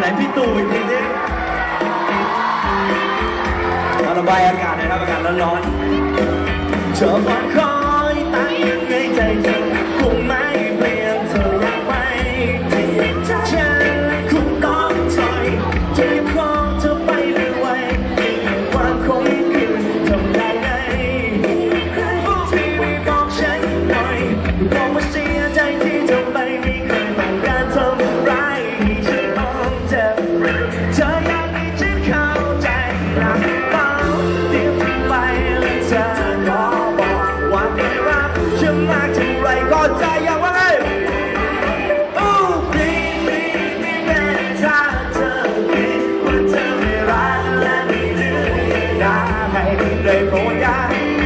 ไหนพี่ตู่อีกทีสิมาระบายอากาศนะครับอากาศร้อนๆเธอมาคอยตั้งยังไงใจเธอ going down.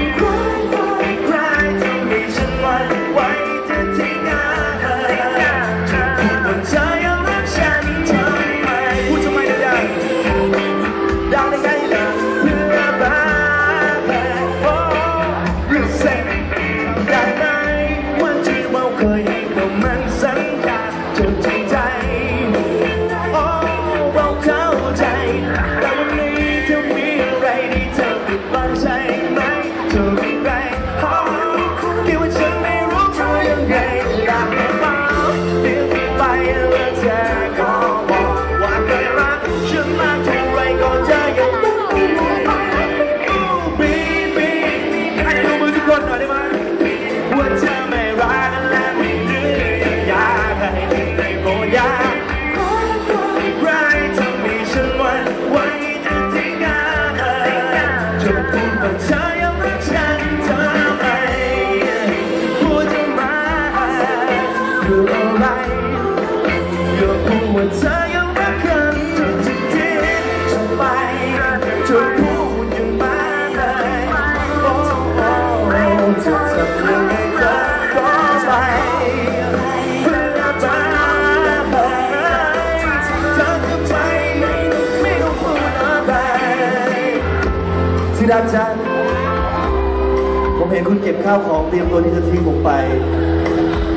ผมเห็นคุณเก็บข้าวของเตรียมตัวที่จะทิ้งผมไป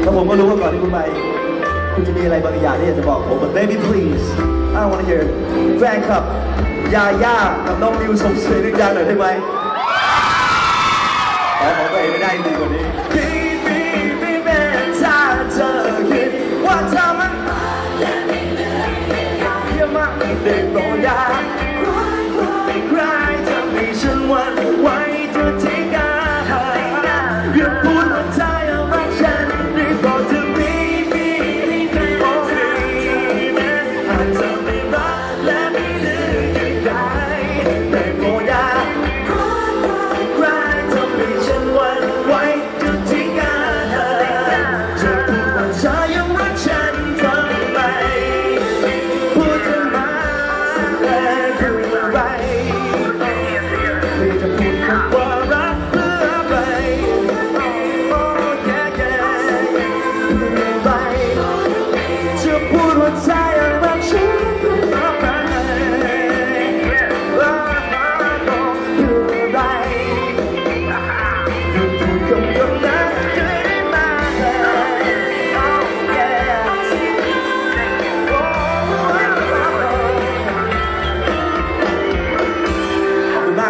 แล้วผมก็รู้ว่าก่อนที่คุณไป คุณจะมีอะไรบางอย่างที่อยากจะบอกผม but baby please I want to hear แฟนคลับยาย่ากับน้องมิวส่งเสียงดังหน่อยได้ไหมแต่ผมตัเองไม่ได้ดีกว่านี้ Baby baby ถ้าเธอคิดว่าเธอมัน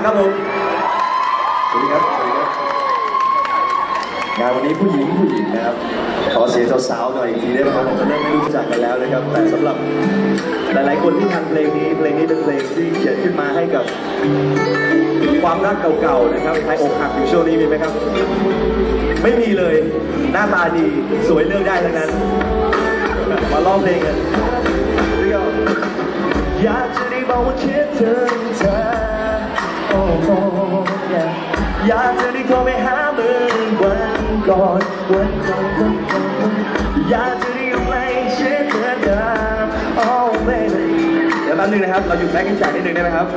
ครับผมสวัสดีครับ งานวันนี้ผู้หญิงผู้หญิงนะครับ ขอเสียงสาวๆหน่อยอีกทีได้ไหมครับผมเริ่มไม่รู้จักกันแล้วนะครับ แต่สำหรับหลายๆคนที่ทำเพลงนี้ เพลงนี้เป็นเพลงที่เขียนขึ้นมาให้กับ ความรักเก่าๆนะครับใครอกหักอยู่ช่วงนี้มีไหมครับ ไม่มีเลย หน้าตาดีสวยเลือกได้ทั้งนั้น มาร้องเพลงกันอยากจะได้บอกว่าคิดถึงเธอ โอ้โหอยากจะได้โทรไปหาึงนะครับ เราหยุดแบ็กอินฉากนิดนึงได้ไหมครับ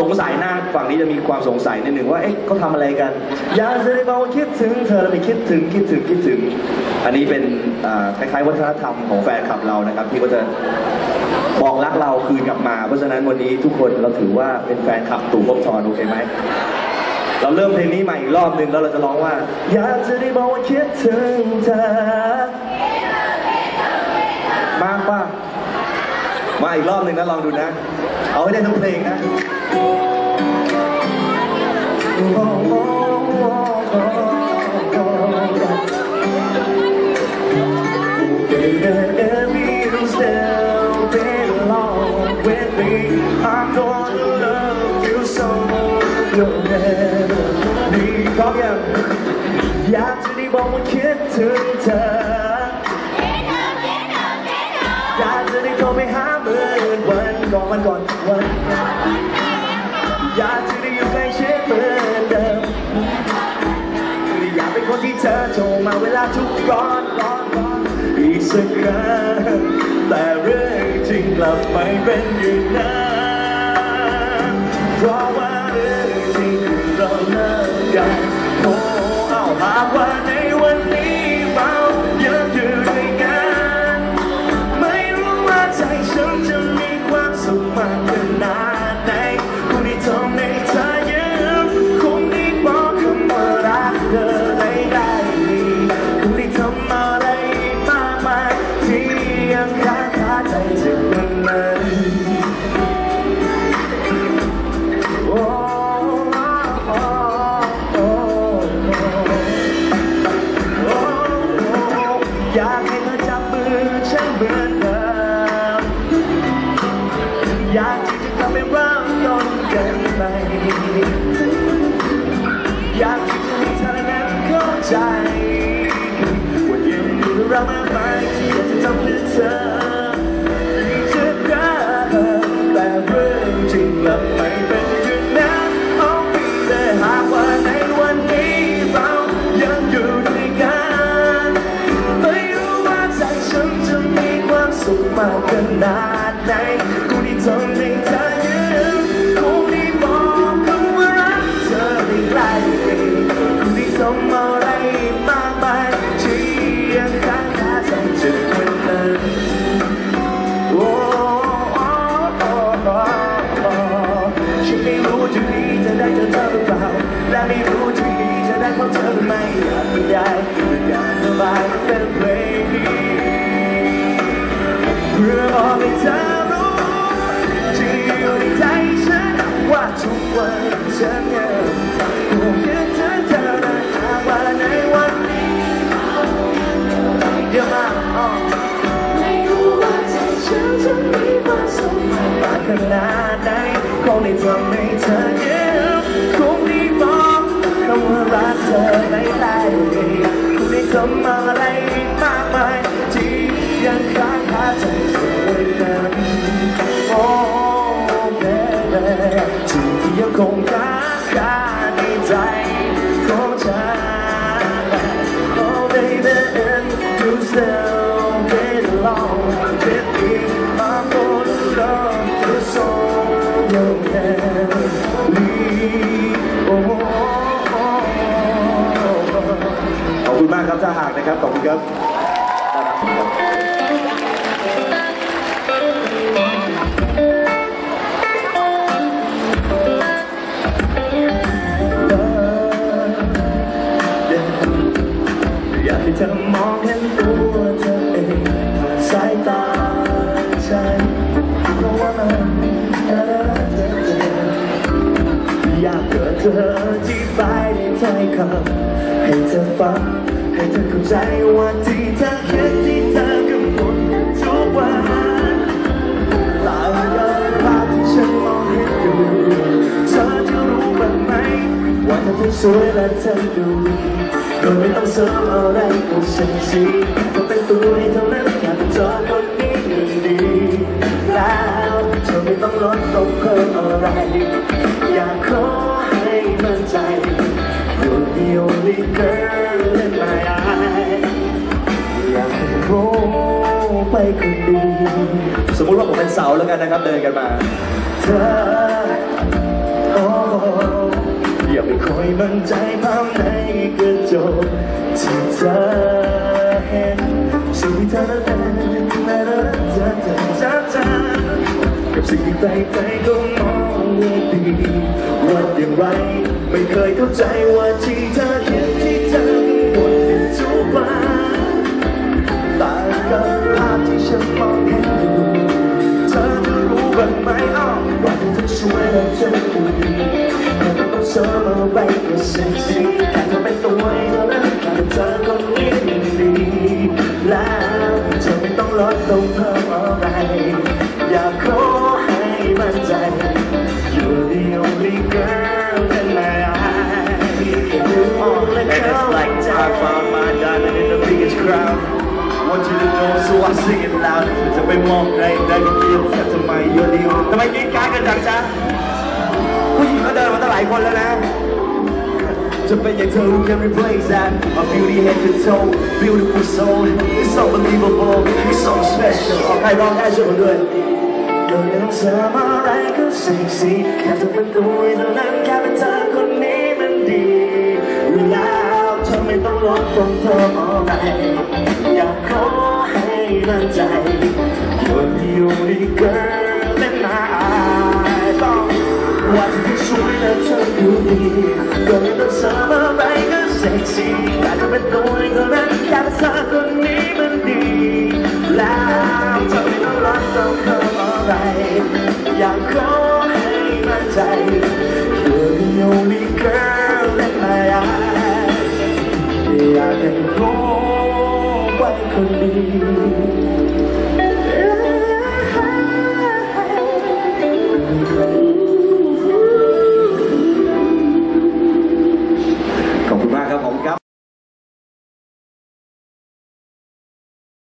สงสัยหน้าฝั่งนี้จะมีความสงสัยนิดหนึ่งว่า เอ๊ะเขาทำอะไรกันยาเซเดมาคิดถึงเธอแล้วไปคิดถึงคิดถึงคิดถึง อันนี้เป็นคล้ายๆวัฒนธรรมของแฟนคลับเรานะครับ ที่ก็จะบอกรักเราคืนกลับมา เพราะฉะนั้นวันนี้ทุกคนเราถือว่าเป็นแฟนคลับตู่พบชอนโอเคไหมเราเริ่มเพลงนี้ใหม่อีกรอบหนึ่งแล้วเราจะร้องว่า อยากจะได้บอกว่าคิดถึงเธอ มาอีกรอบหนึ่งนะลองดูนะ เอาให้ได้ทั้งเพลงนะ Baby, if you still belong with me, I'm gonna love you so you'll never leave. พร้อมยังอยากจะได้บอกว่าคิดถึงเธอ เธอโทรมาเวลาทุกร้อนร้อนร้อนอีกสักครั้งแต่เรื่องจริงกลับไม่เป็นอย่างนั้น เธอไม่อยากบรรยายด้วยการระบายเป็นเพลงนี้เพื่อบอกให้เธอรู้ที่อยู่ในใจฉันว่าทุกวันฉันยังคงคิดถึงเธอนะหากว่าในวันนี้เดี๋ยวมาอ้อไม่รู้ว่าใจฉันจะมีความสุขมากมากขนาด ทำอะไรมากมายที่ ครับ ขอบคุณครับอยากให้เธอมองเห็นตัวเธอเองผ่านสายตาฉันเพราะว่ามันน่ารักเธอเออยากเกิดเธอที่ไปในใจคำให้เธอฟัง ให้เธอเข้าใจว่าที่เธอคิดที่เธอกำหนดทุกวันต่างกับภาพที่ฉันมองเห็นอยู่เธอจะรู้บ้างไหมว่าเธอทั้งสวยและเธอดูดีโดยไม่ต้องเสริมอะไรกับฉันสิเธอเป็นตัวให้เท่านั้นอยากเป็นเธอคนนี้ยังดีแล้วเธอไม่ต้องลดลงเพิ่มอะไรอยากขอให้มั่นใจ You're the only girl คนดี สมมุติว่าผมเป็นเสาแล้วกันนะครับเดินกันมาเธอโอ้อย่าไปคอยมั่นใจภายในกระจกที่เธอเห็นสิ่งที่เธอเป็นและเธอเธอเธอเธอเธอกับสิ่งที่ใครๆก็มองว่าดีว่าอย่างไรไม่เคยเข้าใจว่าที่เธอเห็น วว่าเธอช่วยเราเธอดูดีเธอต้องเสริมอะไรก็เซ็กซี่แต่เธอเป็นตัวเองแล้วแค่เธอคนนี้ดีแล้วเธอไม่ต้องลดลงเพิ่มอะไร อยากขอ Want you to know so I sing it loud จะไปมองใครได้ก็เกียบแต่ทำไม You're the only ทำไมกีดการกันจังจ๊ะผู้หญิงก็เดินมาตั้งหลายคนแล้วนะ จะเป็นอย่างเธอ who can replace that A beauty head to toe beautiful soul it's unbelievable it's so special ออกใครร้องแค่ช่วยผมด้วยเดินต้องเสริมอะไรก็เซ็กซี่แค่จะเป็นตัวเองเท่านั้นแค่เป็นเธอคนนี้มันดีอยู่แล้วเธอไม่ต้องลดต้องเพิ่มอะไร อยากขอให้มั่นใจ You're the only girl in my eyes ต้องว่าจะช่วยแล้วเธอดูดีก็ไม่ต้องเสมอะไรก็เซ็กซี่แต่จะเป็นตัวเท่านั้นแค่เป็นเธอคนนี้มันดีแล้วเธอไม่ต้องรักต้องเพิ่มอะไรอยากขอให้มั่นใจ You're the only eyes อ